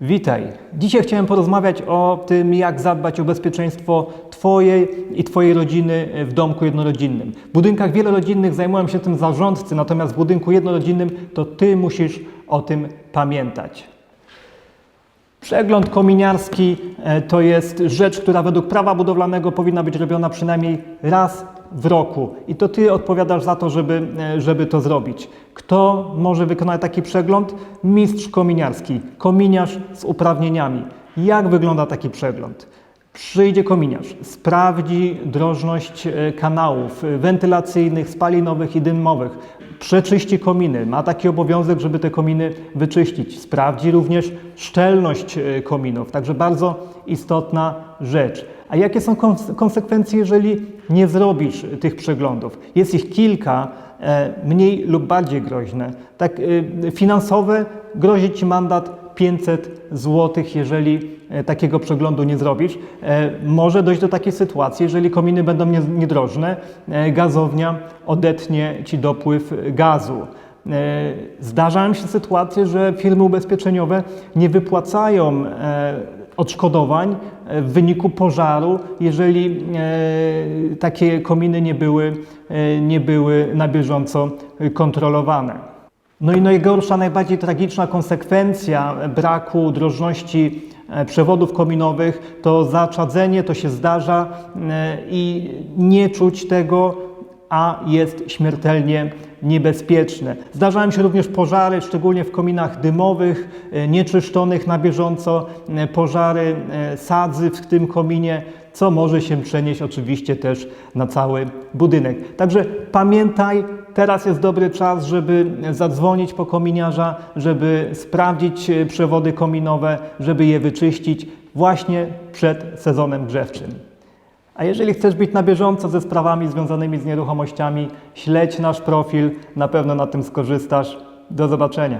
Witaj. Dzisiaj chciałem porozmawiać o tym, jak zadbać o bezpieczeństwo Twojej i Twojej rodziny w domku jednorodzinnym. W budynkach wielorodzinnych zajmują się tym zarządcy, natomiast w budynku jednorodzinnym to Ty musisz o tym pamiętać. Przegląd kominiarski e, to jest rzecz, która według prawa budowlanego powinna być robiona przynajmniej raz w roku. I to Ty odpowiadasz za to, żeby, e, żeby to zrobić. Kto może wykonać taki przegląd? Mistrz kominiarski, kominiarz z uprawnieniami. Jak wygląda taki przegląd? Przyjdzie kominiarz, sprawdzi drożność e, kanałów wentylacyjnych, spalinowych i dymowych, przeczyści kominy. Ma taki obowiązek, żeby te kominy wyczyścić. Sprawdzi również szczelność e, kominów, także bardzo istotna rzecz. A jakie są kons- konsekwencje, jeżeli nie zrobisz tych przeglądów? Jest ich kilka, e, mniej lub bardziej groźne. Tak e, finansowe grozi Ci mandat 500 zł, jeżeli e, takiego przeglądu nie zrobisz. E, Może dojść do takiej sytuacji, jeżeli kominy będą nie- niedrożne, e, gazownia odetnie Ci dopływ gazu. Zdarzają się sytuacje, że firmy ubezpieczeniowe nie wypłacają odszkodowań w wyniku pożaru, jeżeli takie kominy nie były, nie były na bieżąco kontrolowane. No i najgorsza, najbardziej tragiczna konsekwencja braku drożności e, przewodów kominowych to zaczadzenie, to się zdarza e, i nie czuć tego, a jest śmiertelnie niebezpieczne. Zdarzają się również pożary, szczególnie w kominach dymowych, e, nieczyszczonych na bieżąco, e, pożary e, sadzy w tym kominie, co może się przenieść oczywiście też na cały budynek. Także pamiętaj, teraz jest dobry czas, żeby zadzwonić po kominiarza, żeby sprawdzić przewody kominowe, żeby je wyczyścić właśnie przed sezonem grzewczym. A jeżeli chcesz być na bieżąco ze sprawami związanymi z nieruchomościami, śledź nasz profil, na pewno na tym skorzystasz. Do zobaczenia.